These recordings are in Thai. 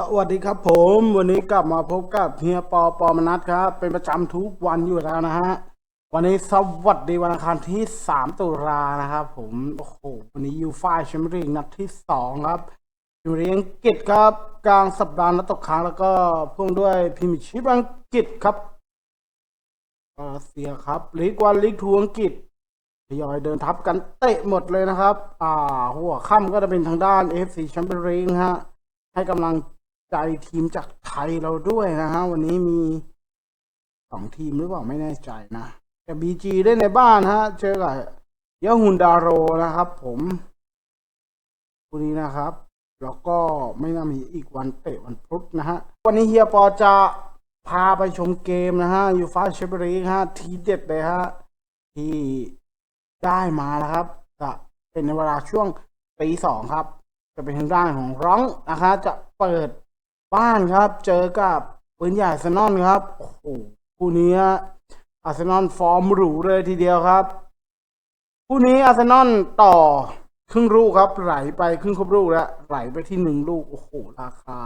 สวัสดีครับผมวันนี้กลับมาพบกับเฮียปอปอมนัทครับ เป็นประจำทุกวันอยู่แล้วนะฮะวันนี้สวัสดีวันอังคารที่ 3 ตุลานะครับ ผมโอ้โหวันนี้ยูฟ่าแชมเปี้ยนลีกนัดที่ 2 ครับอยู่เรียงกิจครับ กลางสัปดาห์นัดตกค้างแล้วก็พ่วงด้วยพรีเมียร์ชิพอังกฤษครับรัสเซียครับลีกวันลีกทูอังกฤษทยอยเดินทับกันเตะหมดเลยนะครับ อ่าหัวค่ำก็จะเป็นทางด้าน FC แชมเปี้ยนลีกฮะให้กำลัง ใจทีมจากไทยเราด้วยนะฮะวันนี้มีสองทีมหรือเปล่าไม่แน่ใจนะแต่บีจีได้ในบ้านฮะ เจอกับยาฮุนดาโรนะครับ ผมคู่นี้นะครับ แล้วก็ไม่น่ามีอีกวันเตะวันพุธนะฮะ วันนี้เฮียปอจะพาไปชมเกมนะฮะยูฟาแชมเปี้ยนลีฮะ ทีเด็ดเลยฮะ ที่ได้มาแล้วครับจะเป็นในเวลาช่วงตีสองครับ จะเป็นทางด้านของร้องนะคะ จะเปิด บ้านครับ เจอกับปืนใหญ่อาร์เซนอลครับโอ้โหคู่นี้อาร์เซนอลฟอร์มหรูเลยทีเดียวครับคู่นี้อาร์เซนอลต่อครึ่งลูกครับ ไหลไปครึ่งครบลูกแล้วไหลไปที่หนึ่งลูกโอ้โหราคา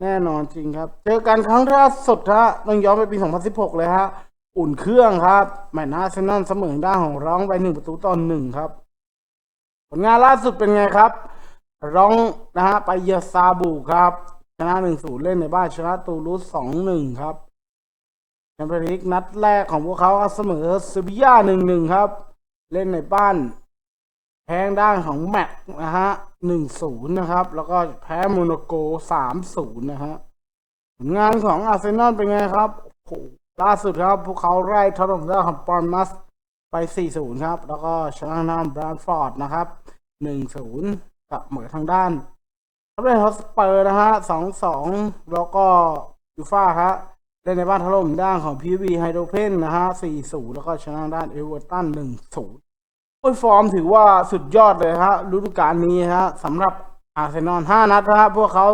แน่นอนจริงครับ เจอกันครั้งล่าสุดฮะต้องย้อนไปปี 2016 เลยฮะอุ่นเครื่องครับแมตช์อาร์เซนอลเสมอด้านของร้องไปหนึ่งประตูต่อหนึ่งครับ ผลงานล่าสุดเป็นไงครับ ร้องนะฮะไปเยอซาบูครับชนะหนึ่งศูนย์เล่นในบ้านชนะตูรูสสองหนึ่งครับแชมเปี้ยนลีกนัดแรกของพวกเขาเสมอซบียาหนึ่งหนึ่งครับ เล่นในบ้านแพ้ด้านของแม็กนะฮะหนึ่งศูนย์นะครับ แล้วก็แพ้โมนาโกสามศูนย์นะฮะผลงานของอาร์เซนอลเป็นไงครับโหล่าสุดครับ พวกเขาไล่ทอร์มด้าของปอนมัสไป4-0ครับ แล้วก็ชนะนำบรานฟอร์ดนะครับ1-0 กับเหมือทางด้านทัพเล่นฮอสเปอร์นะฮะ2-2แล้วก็ยูฟ่าครับเล่นในบ้านถล่มด้านของพีวีไฮโดรเพนนะฮะ4-0แล้วก็ชนะด้านเอเวอร์ตัน1-0โอ้ยฟอร์มถือว่าสุดยอดเลยฮะฤดูกาลนี้ฮะสำหรับอาร์เซนอล5นัดนะฮะพวกเขา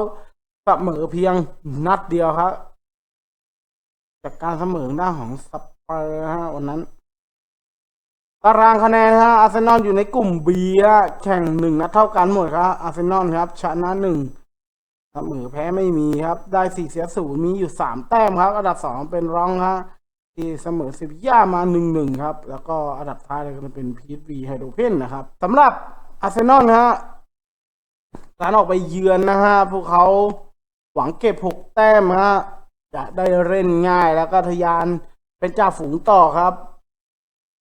เสมอเพียงนัดเดียวครับ จากการเสมอด้านของสเปอร์นะฮะวันนั้น ตารางคะแนนฮะอาร์เซนอลอยู่ในกลุ่ม B ฮะแข่งหนึ่งนัดเท่ากันหมดครับอาร์เซนอลครับชนะหนึ่งเสมอแพ้ไม่มีครับ ได้สี่เสียศูนย์มีอยู่สามแต้มครับ อันดับสองเป็นรองฮะที่เสมอซิวิย่ามาหนึ่งหนึ่งครับ แล้วก็อันดับท้ายเลยก็เป็นพีทวีไฮโดรเพนนะครับสำหรับอาร์เซนอลฮะการออกไปเยือนนะฮะพวกเขาหวังเก็บหกแต้มฮะจะได้เล่นง่ายแล้วก็ทะยานเป็นจ่าฝูงต่อครับ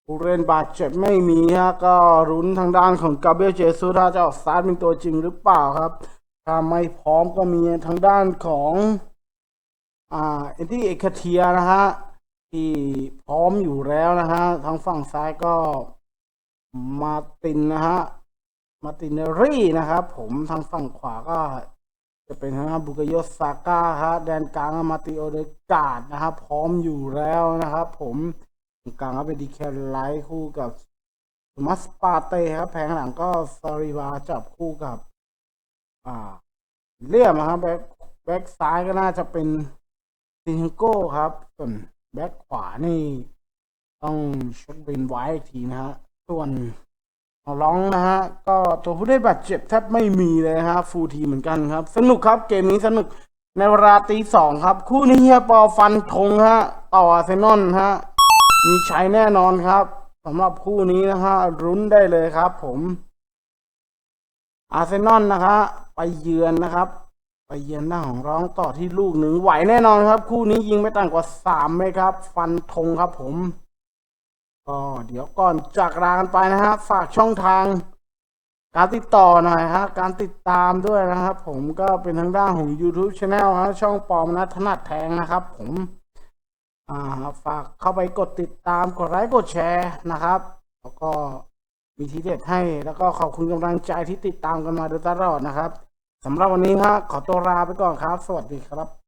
ผู้เล่นบาดเจ็บไม่มีฮะก็รุนทางด้านของกาเบรียลเจซูถ้าจะออกสตาร์ทเป็นตัวจริงหรือเปล่าครับ ถ้าไม่พร้อมก็มีทางด้านของอ่าเอนที่เอกเทียนะฮะที่พร้อมอยู่แล้วนะฮะทางฝั่งซ้ายก็มาตินนะฮะมาตินเนรี่นะครับ ผมทางฝั่งขวาก็จะเป็นทางบุกโยสซาก้าฮะแดนกลางมาติโอเดกาดนะครับพร้อมอยู่แล้วนะครับ ผม กลางก็เป็นดีแคลไลท์คู่กับมัสปาเต้ครับ แผงหลังก็ซาริวาจับคู่กับ อ่าเลี่ยมครับ แบ็คแบ็คซ้ายก็น่าจะเป็นซิงโก้ครับ ส่วนแบ็คขวานี่ ต้องเช็คเบนไว้อีกทีนะฮะ ส่วนเอร้องนะฮะ ก็ตัวผู้ได้บาดเจ็บแทบไม่มีเลยฮะ ฟูทีเหมือนกันครับ สนุกครับเกมนี้สนุกในเวลาตีสองครับ คู่นี้เฮียปอฟันธงฮะ ต่อเซนอลฮะ มีใช้แน่นอนครับสำหรับคู่นี้นะฮะรุ้นได้เลยครับ ผมอาร์เซนอลนะคะ ไปเยือนนะครับ ไปเยือนหน้าของร้องต่อที่ลูกหนึ่งไหวแน่นอนครับ คู่นี้ยิงไม่ต่ำกว่าสามไหมครับ ฟันธงครับ ผมก็เดี๋ยวก่อนจากลากันไปนะฮะฝากช่องทาง การติดต่อหน่อยฮะการติดตามด้วยนะครับ ผมก็เป็นทางด้านของ YouTube Channel ฮะช่องปอมนะถนัดแทงนะครับ ผม ฝากเข้าไปกดติดตามกดไลค์กดแชร์นะครับ แล้วก็มีทีเด็ดให้แล้วก็ขอบคุณกำลังใจที่ติดตามกันมาโดยตลอดนะครับสำหรับวันนี้ฮะขอตัวลาไปก่อนครับ สวัสดีครับ